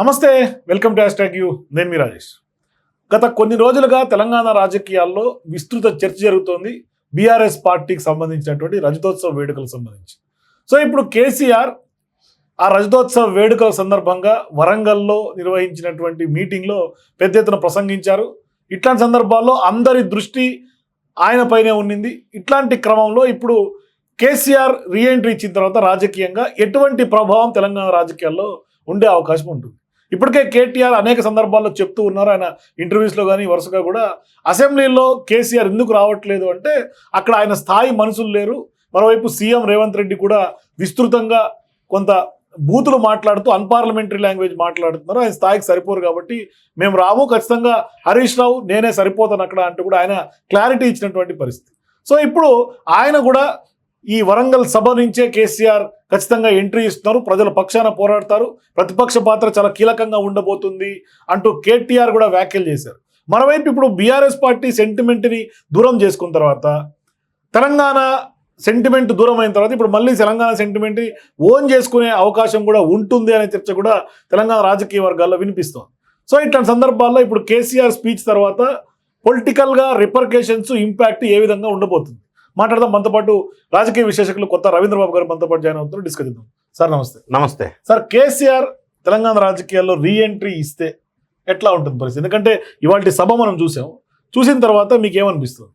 నమస్తే welcome to hash you. నేను మీ రాజేష్. గత కొన్ని రోజులుగా తెలంగాణ రాజకీయాల్లో విస్తృత చర్చ జరుగుతోంది. బీఆర్ఎస్ పార్టీకి సంబంధించినటువంటి రజతోత్సవ వేడుకలకు సంబంధించి. సో ఇప్పుడు కేసీఆర్ ఆ రజతోత్సవ వేడుకల సందర్భంగా వరంగల్లో నిర్వహించినటువంటి మీటింగ్లో పెద్ద ఎత్తున ప్రసంగించారు. ఇట్లాంటి సందర్భాల్లో అందరి దృష్టి ఆయనపైనే ఉండింది ఉన్నింది. ఇట్లాంటి క్రమంలో ఇప్పుడు కేసీఆర్ రీఎంట్రీ ఇచ్చిన తర్వాత రాజకీయంగా ఎటువంటి ప్రభావం తెలంగాణ రాజకీయాల్లో ఉండే అవకాశం ఉంటుంది? ఇప్పటికే కేటీఆర్ అనేక సందర్భాల్లో చెప్తూ ఉన్నారు. ఆయన ఇంటర్వ్యూస్లో కానీ వరుసగా కూడా అసెంబ్లీలో కేసీఆర్ ఎందుకు రావట్లేదు అంటే అక్కడ ఆయన స్థాయి మనుషులు లేరు. మరోవైపు సీఎం రేవంత్ రెడ్డి కూడా విస్తృతంగా కొంత బూతులు మాట్లాడుతూ అన్పార్లమెంటరీ లాంగ్వేజ్ మాట్లాడుతున్నారు. ఆయన స్థాయికి సరిపోరు కాబట్టి మేము రాము ఖచ్చితంగా హరీష్ రావు నేనే సరిపోతాను అక్కడ అంటూ కూడా ఆయన క్లారిటీ ఇచ్చినటువంటి పరిస్థితి. సో ఇప్పుడు ఆయన కూడా ఈ వరంగల్ సభ నుంచే కేసీఆర్ ఖచ్చితంగా ఎంట్రీ ఇస్తున్నారు. ప్రజల పక్షాన పోరాడతారు. ప్రతిపక్ష పాత్ర చాలా కీలకంగా ఉండబోతుంది అంటూ కేటీఆర్ కూడా వ్యాఖ్యలు చేశారు. మరోవైపు ఇప్పుడు బీఆర్ఎస్ పార్టీ సెంటిమెంట్ని దూరం చేసుకున్న తర్వాత తెలంగాణ సెంటిమెంట్ దూరం అయిన తర్వాత ఇప్పుడు మళ్ళీ తెలంగాణ సెంటిమెంట్ని ఓన్ చేసుకునే అవకాశం కూడా ఉంటుంది అనే చర్చ కూడా తెలంగాణ రాజకీయ వర్గాల్లో వినిపిస్తోంది. సో ఇట్లాంటి సందర్భాల్లో ఇప్పుడు కేసీఆర్ స్పీచ్ తర్వాత పొలిటికల్గా రిపర్కేషన్స్ ఇంపాక్ట్ ఏ విధంగా ఉండబోతుంది? మాట్లాడదాం. మనతో పాటు రాజకీయ విశ్లేషకులు కొత్త రవీంద్రబాబు గారు మనతో పాటు జాయిన్ అవుతున్నారు. డిస్కస్ చేద్దాం. సార్ నమస్తే. నమస్తే. సార్ కేసీఆర్ తెలంగాణ రాజకీయాల్లో రీఎంట్రీ ఇస్తే ఎట్లా ఉంటుంది పరిస్థితి? ఎందుకంటే ఇవాళ సభ మనం చూసాం. చూసిన తర్వాత మీకు ఏమనిపిస్తుంది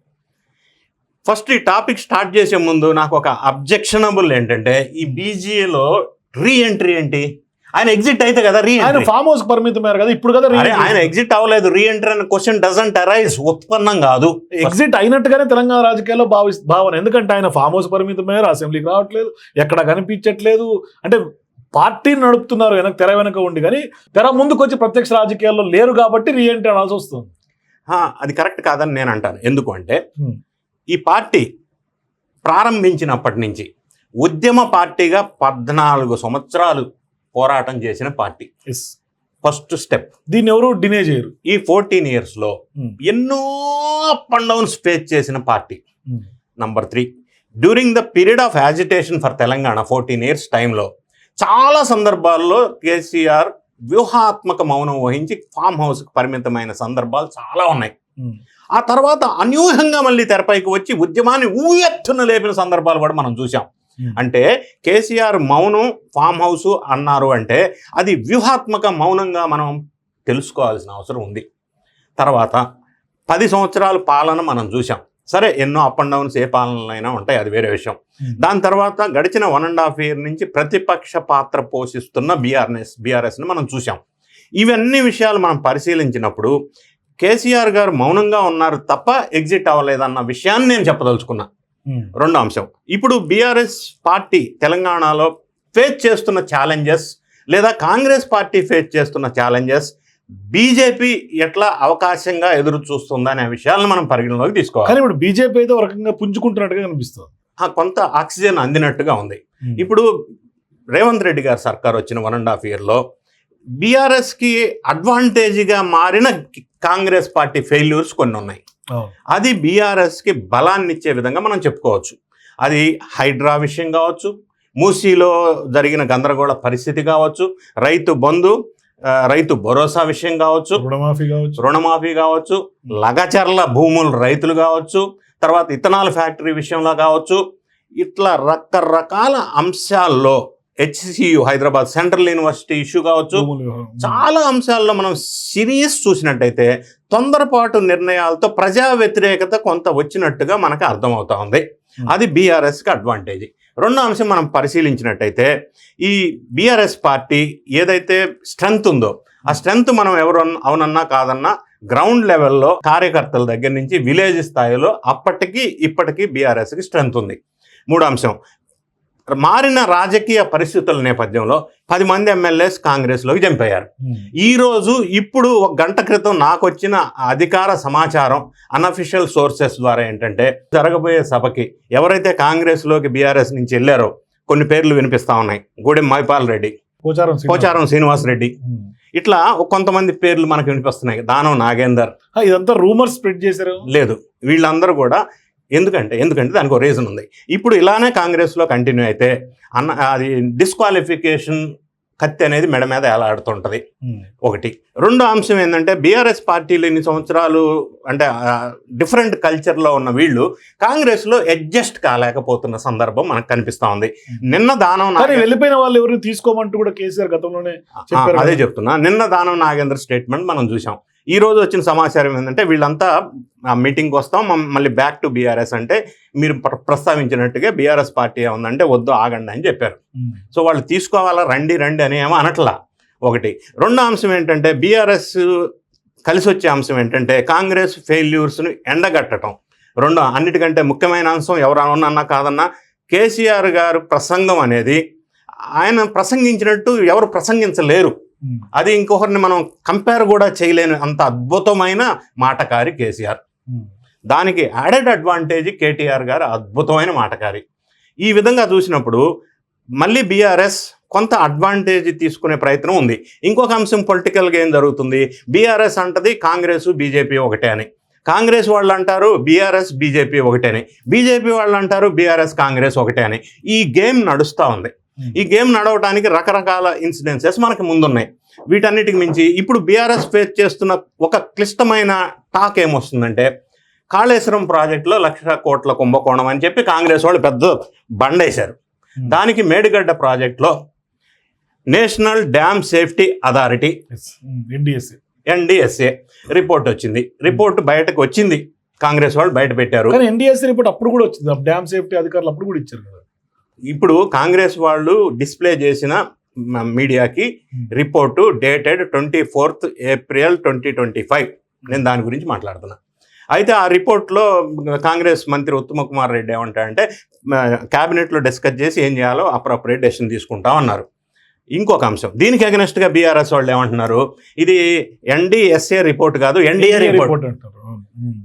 ఫస్ట్ ఈ టాపిక్ స్టార్ట్ చేసే ముందు నాకు ఒక అబ్జెక్షనబుల్ ఏంటంటే ఈ బీజీఏలో రీ ఎంట్రీ ఏంటి? ఆయన ఎగ్జిట్ అయితే కదా రీ ఆయన ఫామ్ హౌస్ పరిమితమయ్యారు కదా ఇప్పుడు కదా ఆయన ఎగ్జిట్ అవ్వలేదు రీ ఎంట్రీ అనే క్వశ్చన్ డజంట్ అరైజ్ ఉత్పన్నం కాదు. ఎగ్జిట్ అయినట్టుగానే తెలంగాణ రాజకీయాల్లో భావి భావన. ఎందుకంటే ఆయన ఫామ్ హౌస్ పరిమితమయ్యారు అసెంబ్లీకి రావట్లేదు ఎక్కడ కనిపించట్లేదు. అంటే పార్టీని నడుపుతున్నారు వెనక తెర వెనక ఉండి. కానీ తెర ముందుకు వచ్చి ప్రత్యక్ష రాజకీయాల్లో లేరు కాబట్టి రీఎంట్రీ అనాల్సి వస్తుంది. అది కరెక్ట్ కాదని నేను అంటాను. ఎందుకు అంటే. ఈ పార్టీ ప్రారంభించినప్పటి నుంచి ఉద్యమ పార్టీగా పద్నాలుగు సంవత్సరాలు పోరాటం చేసిన పార్టీ ఫస్ట్ స్టెప్ దీన్ని ఎవరు డినే చేయరు ఈ ఫోర్టీన్ ఇయర్స్లో Hmm. ఎన్నో అప్ అండ్ డౌన్స్ ఫేస్ చేసిన party. Number three during the period of agitation for Telangana fourteen years టైంలో చాలా సందర్భాల్లో కేసీఆర్ వ్యూహాత్మక మౌనం వహించి ఫామ్ హౌస్కి పరిమితమైన సందర్భాలు చాలా ఉన్నాయి Hmm. ఆ తర్వాత అనూహ్యంగా మళ్ళీ తెరపైకి వచ్చి ఉద్యమాన్ని ఊయెత్తున లేపిన సందర్భాలు కూడా మనం చూసాం. అంటే కేసీఆర్ మౌనం ఫామ్ హౌస్ అన్నారు అంటే అది వ్యూహాత్మక మౌనంగా మనం తెలుసుకోవాల్సిన అవసరం ఉంది. తర్వాత పది సంవత్సరాల పాలన మనం చూసాం సరే ఎన్నో అప్ అండ్ డౌన్స్ ఏ పాలనలైనా ఉంటాయి అది వేరే విషయం. Hmm. దాని తర్వాత గడిచిన వన్ అండ్ హాఫ్ ఇయర్ నుంచి ప్రతిపక్ష పాత్ర పోషిస్తున్న బీఆర్ఎస్ బీఆర్ఎస్ని మనం చూసాం ఇవన్నీ విషయాలు మనం పరిశీలించినప్పుడు కేసీఆర్ గారు మౌనంగా ఉన్నారు తప్ప ఎగ్జిట్ అవ్వలేదన్న విషయాన్ని నేను చెప్పదలుచుకున్నా. Hmm. రెండో అంశం. ఇప్పుడు బీఆర్ఎస్ పార్టీ తెలంగాణలో ఫేస్ చేస్తున్న ఛాలెంజెస్ లేదా కాంగ్రెస్ పార్టీ ఫేస్ చేస్తున్న ఛాలెంజెస్ బీజేపీ ఎట్లా అవకాశంగా ఎదురు చూస్తుందా అనే విషయాలను మనం పరిగణలోకి తీసుకోవాలి. కానీ ఇప్పుడు బీజేపీ అయితే ఒక రకంగా పుంజుకుంటున్నట్టుగా కనిపిస్తుంది. ఆ, కొంత ఆక్సిజన్ అందినట్టుగా ఉంది. ఇప్పుడు రేవంత్ రెడ్డి గారి సర్కార్ వచ్చిన వన్ అండ్ హాఫ్ ఇయర్లో బీఆర్ఎస్కి అడ్వాంటేజ్గా మారిన కాంగ్రెస్ పార్టీ ఫెయిల్యూర్స్ కొన్ని ఉన్నాయి. అది బీఆర్ఎస్కి బలాన్ని ఇచ్చే విధంగా మనం చెప్పుకోవచ్చు. అది హైడ్రా విషయం కావచ్చు మూసీలో జరిగిన గందరగోళ పరిస్థితి కావచ్చు రైతు బంధు రైతు భరోసా విషయం కావచ్చు రుణమాఫీ కావచ్చు. రుణమాఫీ కావచ్చు లగచర్ల భూములు రైతులు కావచ్చు తర్వాత ఇథనాల్ ఫ్యాక్టరీ విషయంలో కావచ్చు ఇట్లా రకరకాల అంశాల్లో HCU Hyderabad central university issue కావచ్చు. చాలా అంశాల్లో మనం సిరీస్ చూసినట్టయితే తొందరపాటు నిర్ణయాలతో ప్రజా వ్యతిరేకత కొంత వచ్చినట్టుగా మనకు అర్థమవుతా ఉంది. అది బీఆర్ఎస్కి అడ్వాంటేజ్. రెండో అంశం మనం పరిశీలించినట్టయితే ఈ బీఆర్ఎస్ పార్టీ ఏదైతే స్ట్రెంగ్త్ ఉందో ఆ స్ట్రెంగ్త్ మనం ఎవరు అవునన్నా కాదన్నా గ్రౌండ్ లెవెల్లో కార్యకర్తల దగ్గర నుంచి విలేజ్ స్థాయిలో అప్పటికి ఇప్పటికీ బీఆర్ఎస్కి స్ట్రెంగ్త్ ఉంది. మూడో అంశం మారిన రాజకీయ పరిస్థితుల నేపథ్యంలో పది మంది ఎమ్మెల్యేస్ కాంగ్రెస్లోకి చంపారు Hmm. ఈ రోజు ఇప్పుడు ఒక గంట క్రితం నాకు వచ్చిన అధికార సమాచారం అన్అఫిషియల్ సోర్సెస్ ద్వారా ఏంటంటే జరగబోయే సభకి ఎవరైతే కాంగ్రెస్లోకి బీఆర్ఎస్ నుంచి వెళ్ళారో కొన్ని పేర్లు వినిపిస్తా ఉన్నాయి. గూడెం మైపాల్ రెడ్డి పోచారం శ్రీనివాస్. పోచారం శ్రీనివాస్ రెడ్డి. ఇట్లా కొంతమంది పేర్లు మనకు వినిపిస్తున్నాయి. దానం నాగేందర్. ఇదంతా రూమర్ స్ప్రెడ్ చేశారు. లేదు. వీళ్ళందరూ కూడా ఎందుకంటే ఎందుకంటే దానికి ఒక రీజన్ ఉంది. ఇప్పుడు ఇలానే కాంగ్రెస్లో కంటిన్యూ అయితే అన్న అది డిస్క్వాలిఫికేషన్ కత్తి అనేది మెడ మీద ఎలాడుతుంటది ఉమ్. ఒకటి. రెండో అంశం ఏంటంటే బీఆర్ఎస్ పార్టీలు ఇన్ని సంవత్సరాలు అంటే డిఫరెంట్ కల్చర్లో ఉన్న వీళ్ళు కాంగ్రెస్లో అడ్జస్ట్ కాలేకపోతున్న సందర్భం మనకు కనిపిస్తా ఉంది. నిన్న దానం వెళ్ళిపోయిన వాళ్ళు ఎవరు తీసుకోమంటూ కూడా కేసీఆర్ గతంలోనే అదే. చెప్తున్నా. నిన్న దానం నాగేంద్ర స్టేట్మెంట్ మనం చూసాం ఈ రోజు వచ్చిన సమాచారం ఏంటంటే వీళ్ళంతా ఆ మీటింగ్కి వస్తాం. మళ్ళీ బ్యాక్ టు బీఆర్ఎస్ అంటే మీరు ప్ర- ప్రస్తావించినట్టుగా బీఆర్ఎస్ పార్టీ ఏముందంటే వద్దు ఆగండి అని చెప్పారు. సో వాళ్ళు తీసుకోవాలా? రండి రండి అని ఏమో అనట్లా. ఒకటి. రెండో అంశం ఏంటంటే బీఆర్ఎస్ కలిసి వచ్చే అంశం ఏంటంటే కాంగ్రెస్ ఫెయిల్యూర్స్ని ఎండగట్టడం రెండో అన్నిటికంటే ముఖ్యమైన అంశం ఎవరు అన్నా కాదన్నా కేసీఆర్ గారు ప్రసంగం అనేది ఆయన ప్రసంగించినట్టు ఎవరు ప్రసంగించలేరు. అది ఇంకొకరిని మనం కంపేర్ కూడా చేయలేని అంత అద్భుతమైన మాటకారి కేసీఆర్. ఉమ్. దానికి యాడెడ్ అడ్వాంటేజ్ కేటీఆర్ గారు అద్భుతమైన మాటకారి. ఈ విధంగా చూసినప్పుడు మళ్ళీ బీఆర్ఎస్ కొంత అడ్వాంటేజ్ తీసుకునే ప్రయత్నం ఉంది. ఇంకొక అంశం పొలిటికల్గా ఏం జరుగుతుంది? బీఆర్ఎస్ అంటది కాంగ్రెస్ బీజేపీ ఒకటే అని. కాంగ్రెస్ వాళ్ళు అంటారు బీఆర్ఎస్ బీజేపీ ఒకటే అని. బీజేపీ వాళ్ళు అంటారు బీఆర్ఎస్ కాంగ్రెస్ ఒకటే అని. ఈ గేమ్ నడుస్తూ ఉంది. ఈ గేమ్ నడవడానికి రకరకాల ఇన్సిడెన్సెస్ మనకు ముందున్నాయి. వీటన్నిటికి మించి ఇప్పుడు బీఆర్ఎస్ ఫేస్ చేస్తున్న ఒక క్లిష్టమైన టాక్ ఏమొస్తుందంటే కాళేశ్వరం ప్రాజెక్టులో లక్ష కోట్ల కుంభకోణం అని చెప్పి కాంగ్రెస్ వాళ్ళు పెద్ద బండేశారు. ఉమ్. దానికి మేడిగడ్డ ప్రాజెక్టులో national dam safety authority. NDSA. NDSA report వచ్చింది. రిపోర్ట్ బయటకు వచ్చింది. కాంగ్రెస్ వాళ్ళు బయట పెట్టారు. కానీ ఎన్డీఎస్సీ రిపోర్ట్ అప్పుడు కూడా వచ్చింది. డ్యామ్ సేఫ్టీ అధికారులు అప్పుడు కూడా ఇచ్చారు కదా. ఇప్పుడు కాంగ్రెస్ వాళ్ళు డిస్ప్లే చేసిన మీడియాకి report dated twenty fourth April twenty twenty five. నేను దాని గురించి మాట్లాడుతున్నా. అయితే ఆ రిపోర్ట్లో కాంగ్రెస్ మంత్రి ఉత్తమ కుమార్ రెడ్డి ఏమంటాడంటే క్యాబినెట్లో డిస్కస్ చేసి ఏం చేయాలో అప్రోప్రియేట్ డెసిషన్ తీసుకుంటాం అన్నారు. ఇంకొక అంశం. దీనికి అగనెస్ట్గా బీఆర్ఎస్ వాళ్ళు ఏమంటున్నారు? ఇది ఎన్డిఎస్ఏ రిపోర్ట్ కాదు ఎన్డీఏ రిపోర్ట్ అంటారు.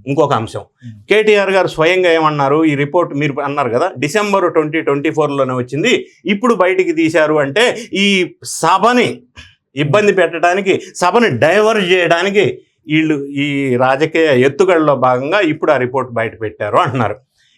ఇంకొక అంశం. Hmm. కేటీఆర్ గారు స్వయంగా ఏమన్నారు? ఈ రిపోర్ట్ మీరు అన్నారు కదా డిసెంబర్ ట్వంటీ ట్వంటీ ఫోర్లోనే వచ్చింది. ఇప్పుడు బయటికి తీశారు అంటే ఈ సభని ఇబ్బంది పెట్టడానికి సభని డైవర్ట్ చేయడానికి వీళ్ళు ఈ రాజకీయ ఎత్తుగడలో భాగంగా ఇప్పుడు ఆ రిపోర్ట్ బయట పెట్టారు అంటున్నారు.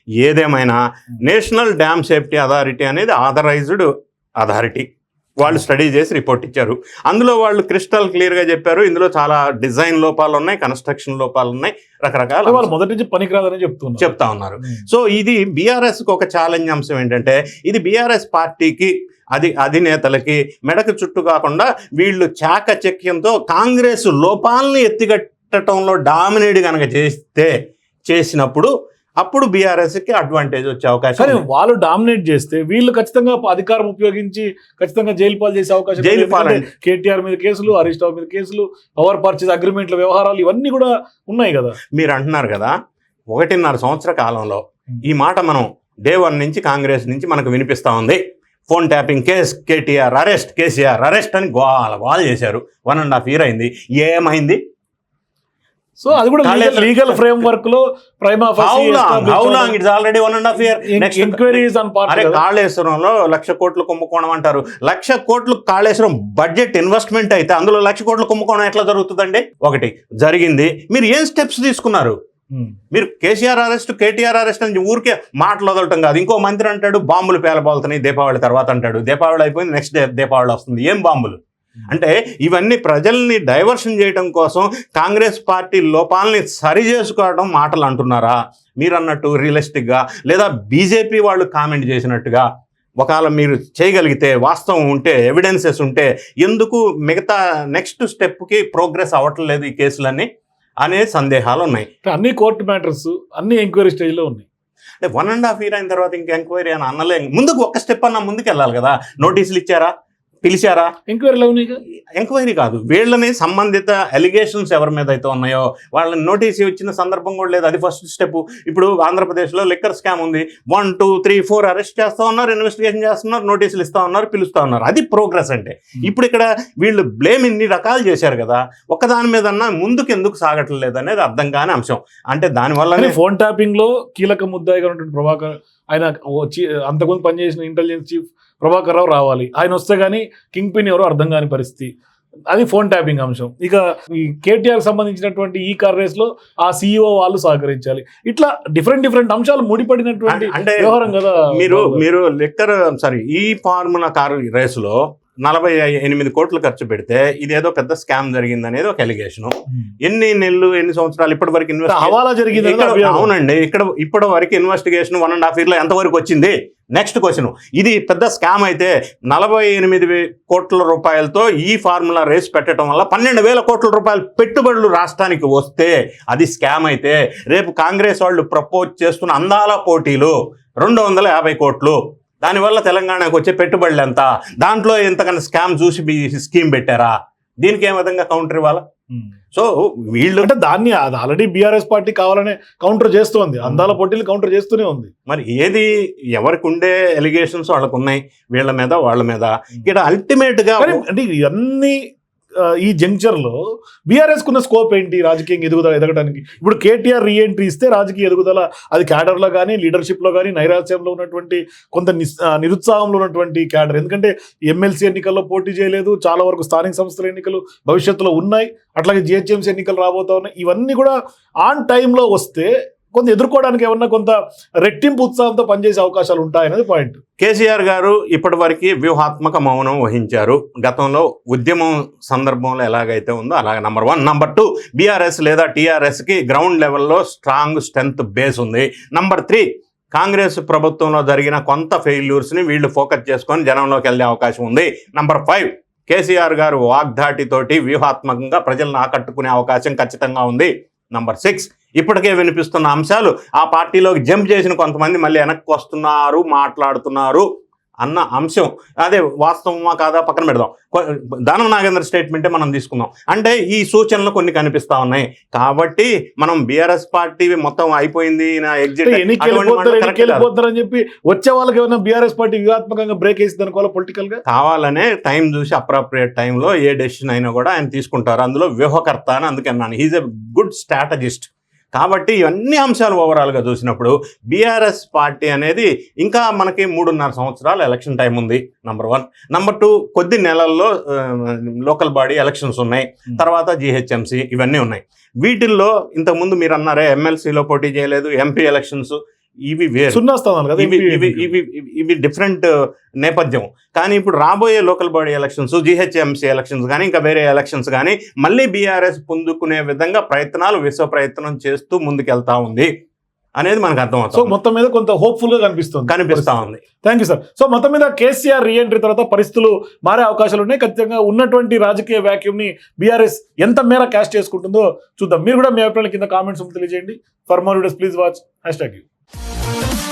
ఏదేమైనా నేషనల్ డ్యామ్ సేఫ్టీ అథారిటీ అనేది ఆథరైజ్డ్ అథారిటీ. వాళ్ళు స్టడీ చేసి రిపోర్ట్ ఇచ్చారు. అందులో వాళ్ళు క్రిస్టల్ క్లియర్గా చెప్పారు. ఇందులో చాలా డిజైన్ లోపాలు ఉన్నాయి కన్స్ట్రక్షన్ లోపాలు ఉన్నాయి రకరకాల వాళ్ళు మొదటి నుంచి పనికిరాదని చెప్తున్నారు. చెప్తా ఉన్నారు. సో ఇది బీఆర్ఎస్కి ఒక ఛాలెంజ్ అంశం ఏంటంటే ఇది బీఆర్ఎస్ పార్టీకి అది అధినేతలకి మెడకు చుట్టూ కాకుండా వీళ్ళు చాకచక్యంతో కాంగ్రెస్ లోపాలని ఎత్తిగట్టడంలో డామినేట్ కనుక చేస్తే చేసినప్పుడు అప్పుడు బీఆర్ఎస్కి అడ్వాంటేజ్ వచ్చే అవకాశం. వాళ్ళు డామినేట్ చేస్తే వీళ్ళు ఖచ్చితంగా అధికారం ఉపయోగించి ఖచ్చితంగా జైలు పాలు చేసే అవకాశం జైలు. పాలు కేటీఆర్ మీద కేసులు హరీష్ రావు మీద కేసులు పవర్ పర్చేస్ అగ్రిమెంట్ల వ్యవహారాలు ఇవన్నీ కూడా ఉన్నాయి కదా. మీరు అంటున్నారు కదా ఒకటిన్నర సంవత్సర కాలంలో ఈ మాట మనం డే వన్ నుంచి కాంగ్రెస్ నుంచి మనకు వినిపిస్తా ఉంది. Phone tapping case KTR arrest KCR arrest అని గోల గోల చేశారు. వన్ అండ్ హాఫ్ ఇయర్ అయింది. ఏమైంది? సో అది కూడా లీగల్ ఫ్రేమ్ వర్క్లో prima it's already one and half year next enquiries అరే కాళేశ్వరంలో లక్ష కోట్ల కుంభకోణం అంటారు. లక్ష కోట్లు కాళేశ్వరం బడ్జెట్ ఇన్వెస్ట్మెంట్ అయితే అందులో లక్ష కోట్ల కుంభకోణం ఎట్లా జరుగుతుందండి? ఒకటి జరిగింది. మీరు ఏం స్టెప్స్ తీసుకున్నారు? మీరు కేసీఆర్ అరెస్ట్ కేటీఆర్ అరెస్ట్ అని ఊరికే మాటలు వదలటం కాదు. ఇంకో మంత్రి అంటాడు బాంబులు పేలబోతున్నాయి దీపావళి తర్వాత అంటాడు. దీపావళి అయిపోయింది నెక్స్ట్ డే దీపావళి వస్తుంది. ఏం బాంబులు? అంటే ఇవన్నీ ప్రజల్ని డైవర్షన్ చేయడం కోసం కాంగ్రెస్ పార్టీ లోపాలని సరి చేసుకోవడం మాటలు అంటున్నారా? మీరు అన్నట్టు రియలిస్టిక్గా లేదా బీజేపీ వాళ్ళు కామెంట్ చేసినట్టుగా ఒకవేళ మీరు చేయగలిగితే వాస్తవం ఉంటే ఎవిడెన్సెస్ ఉంటే ఎందుకు మిగతా నెక్స్ట్ స్టెప్కి ప్రోగ్రెస్ అవ్వట్లేదు ఈ కేసులన్నీ అనే సందేహాలు ఉన్నాయి. అన్ని కోర్టు మ్యాటర్స్ అన్ని ఎంక్వైరీ స్టేజ్లో ఉన్నాయి. అంటే వన్ అండ్ హాఫ్ ఇయర్ అయిన తర్వాత ఇంకా ఎంక్వైరీ అని అనలేం ముందుకు ఒక్క స్టెప్ అన్న ముందుకు వెళ్ళాలి కదా. నోటీసులు ఇచ్చారా? పిలిచారా? ఎంక్వైరీలు కదా? ఎంక్వైరీ కాదు. వీళ్ళని సంబంధిత ఎలిగేషన్స్ ఎవరి మీద అయితే ఉన్నాయో వాళ్ళని నోటీస్ ఇచ్చిన సందర్భం కూడా లేదు. అది ఫస్ట్ స్టెప్ ఇప్పుడు ఆంధ్రప్రదేశ్లో లిక్కర్ స్కామ్ ఉంది. One two three four arrest చేస్తా ఉన్నారు ఇన్వెస్టిగేషన్ చేస్తున్నారు నోటీసులు ఇస్తా ఉన్నారు పిలుస్తా ఉన్నారు. అది ప్రోగ్రెస్ అంటే. ఇప్పుడు ఇక్కడ వీళ్ళు బ్లేమ్ ఇన్ని రకాలు చేశారు కదా ఒక్కదాని మీద ముందుకు ఎందుకు సాగట్లేదు అనేది అర్థం కాని అంశం. అంటే దానివల్ల ఫోన్ ట్యాపింగ్లో కీలక ముద్దాయిగా ఉన్నటువంటి ప్రభాకర్ ఆయన అంతకుముందు పనిచేసిన ఇంటెలిజెన్స్ చీఫ్ ప్రభాకర్ రావు రావాలి. ఆయన వస్తే గానీ కింగ్ పిన్ ఎవరో అర్థం కాని పరిస్థితి. అది ఫోన్ ట్యాపింగ్ అంశం. ఇక ఈ కేటీఆర్ సంబంధించినటువంటి ఈ కార్ రేస్లో ఆ సీఈఓ వాళ్ళు సహకరించాలి. ఇట్లా డిఫరెంట్ డిఫరెంట్ అంశాలు ముడిపడినటువంటి అంటే వ్యవహారం కదా మీరు మీరు లిక్కర్ సారీ ఈ ఫార్ములా కారు రేసులో నలభై ఎనిమిది కోట్లు ఖర్చు పెడితే ఇదేదో పెద్ద స్కామ్ జరిగింది అనేది ఒక ఎలిగేషన్ ఎన్ని నెలలు ఎన్ని సంవత్సరాలు ఇప్పటి వరకు ఇన్వెస్ట్ హవాలా జరిగింది. అవునండి. ఇక్కడ ఇప్పటి వరకు ఇన్వెస్టిగేషన్ వన్ అండ్ హాఫ్ ఇయర్లో ఎంత వరకు వచ్చింది? నెక్స్ట్ క్వశ్చన్ ఇది పెద్ద స్కామ్ అయితే నలభై ఎనిమిది కోట్ల రూపాయలతో ఈ ఫార్ములా రేస్ పెట్టడం వల్ల పన్నెండు వేల కోట్ల రూపాయలు పెట్టుబడులు రాష్ట్రానికి వస్తే అది స్కామ్ అయితే రేపు కాంగ్రెస్ వాళ్ళు ప్రపోజ్ చేస్తున్న అందాల పోటీలు రెండు వందల యాభై కోట్లు. దానివల్ల తెలంగాణకు వచ్చే పెట్టుబడులు ఎంత? దాంట్లో ఎంతకన్నా స్కామ్ చూసి మీ స్కీమ్ పెట్టారా? దీనికి ఏ విధంగా కౌంటర్ ఇవ్వాలా? సో వీళ్ళు అంటే దాన్ని అది ఆల్రెడీ బీఆర్ఎస్ పార్టీ కావాలనే కౌంటర్ చేస్తోంది. అందాల పోటీలు కౌంటర్ చేస్తూనే ఉంది. మరి ఏది ఎవరికి ఉండే ఎలిగేషన్స్ వాళ్ళకు ఉన్నాయి వీళ్ళ మీద వాళ్ళ మీద. ఇక్కడ అల్టిమేట్గా అంటే ఇవన్నీ ఈ జంక్చర్లో బీఆర్ఎస్ కున్న స్కోప్ ఏంటి? రాజకీయంగా ఎదుగుదల ఎదగడానికి ఇప్పుడు కేటీఆర్ రీఎంట్రీ ఇస్తే రాజకీయ ఎదుగుదల అది క్యాడర్లో కానీ లీడర్షిప్లో కానీ నైరాశ్యంలో ఉన్నటువంటి కొంత నిస్- నిరుత్సాహంలో ఉన్నటువంటి క్యాడర్ ఎందుకంటే ఎమ్మెల్సీ ఎన్నికల్లో పోటీ చేయలేదు చాలా వరకు స్థానిక సంస్థల ఎన్నికలు భవిష్యత్తులో ఉన్నాయి అట్లాగే జిహెచ్ఎంసీ ఎన్నికలు రాబోతా ఉన్నాయి. ఇవన్నీ కూడా ఆన్ టైంలో వస్తే కొంత ఎదుర్కోవడానికి ఏమన్నా కొంత రెట్టింపు ఉత్సాహంతో పనిచేసే అవకాశాలు ఉంటాయనేది పాయింట్ కేసీఆర్ గారు ఇప్పటివరకు వ్యూహాత్మక మౌనం వహించారు. గతంలో ఉద్యమం సందర్భంలో ఎలాగైతే ఉందో అలాగే number one number two BRS లేదా టీఆర్ఎస్కి గ్రౌండ్ లెవెల్లో స్ట్రాంగ్ స్ట్రెంగ్త్ బేస్ ఉంది. నంబర్ త్రీ కాంగ్రెస్ ప్రభుత్వంలో జరిగిన కొంత ఫెయిల్యూర్స్ని వీళ్ళు ఫోకస్ చేసుకొని జనంలోకి వెళ్ళే అవకాశం ఉంది. నంబర్ ఫైవ్ కేసీఆర్ గారు వాగ్దాటితోటి వ్యూహాత్మకంగా ప్రజలను ఆకట్టుకునే అవకాశం ఖచ్చితంగా ఉంది. Number six. ఇప్పటికే వినిపిస్తున్న అంశాలు ఆ పార్టీలోకి జంప్ చేసిన కొంతమంది మళ్ళీ వెనక్కి వస్తున్నారు మాట్లాడుతున్నారు. అన్న అంశం. అదే వాస్తవమా కాదా? పక్కన పెడదాం. దానం నాగేంద్ర స్టేట్మెంటే మనం తీసుకుందాం. అంటే ఈ సూచనలు కొన్ని కనిపిస్తా ఉన్నాయి. కాబట్టి మనం బీఆర్ఎస్ పార్టీ మొత్తం అయిపోయింది నా ఎగ్జిట్ అని చెప్పి వచ్చే వాళ్ళకి ఏమైనా బీఆర్ఎస్ పార్టీ వ్యూహాత్మకంగా బ్రేక్ వేసింది అనుకోవాలి పొలిటికల్గా? కావాలనే టైం చూసి అప్రాప్రియేట్ టైంలో ఏ డెసిషన్ అయినా కూడా ఆయన తీసుకుంటారు. అందులో వ్యూహకర్త అని అందుకే అన్నాను హీజ్ ఎ గుడ్ స్ట్రాటజిస్ట్ కాబట్టి ఇవన్నీ అంశాలు ఓవరాల్గా చూసినప్పుడు బీఆర్ఎస్ పార్టీ అనేది ఇంకా మనకి మూడున్నర సంవత్సరాలు ఎలక్షన్ టైం ఉంది నంబర్ వన్ నంబర్ టూ కొద్ది నెలల్లో లోకల్ బాడీ ఎలక్షన్స్ ఉన్నాయి. Hmm. తర్వాత జిహెచ్ఎంసి ఇవన్నీ ఉన్నాయి. వీటిల్లో ఇంతకుముందు మీరు అన్నారే ఎమ్మెల్సీలో పోటీ చేయలేదు ఎంపీ ఎలక్షన్స్ ఇవి వేరు. సున్నా స్థానాలు కదా ఇవి ఇవి ఇవి ఇవి- డిఫరెంట్ నేపథ్యం. కానీ ఇప్పుడు రాబోయే local body elections GHMC elections కానీ ఇంకా వేరే ఎలక్షన్స్ కానీ మళ్ళీ బీఆర్ఎస్ పొందుకునే విధంగా ప్రయత్నాలు విశ్వ ప్రయత్నం చేస్తూ ముందుకెళ్తా ఉంది అనేది మనకు సో అర్థమవుతుంది మొత్తం మీద కొంత హోప్ఫుల్గా కనిపిస్తుంది. కనిపిస్తా ఉంది. థ్యాంక్ యూ సార్ సో మొత్తం మీద కేసీఆర్ రీఎంట్రీ తర్వాత పరిస్థితులు మారే అవకాశాలు ఉన్నాయి. ఖచ్చితంగా ఉన్నటువంటి రాజకీయ వాక్యూమ్ని బీఆర్ఎస్ ఎంత మేర క్యాష్ చేసుకుంటుందో చూద్దాం. మీరు కూడా మీ అభిప్రాయాల కింద కామెంట్స్ తెలియజేయండి. For more videos please watch hashtag you Thank you.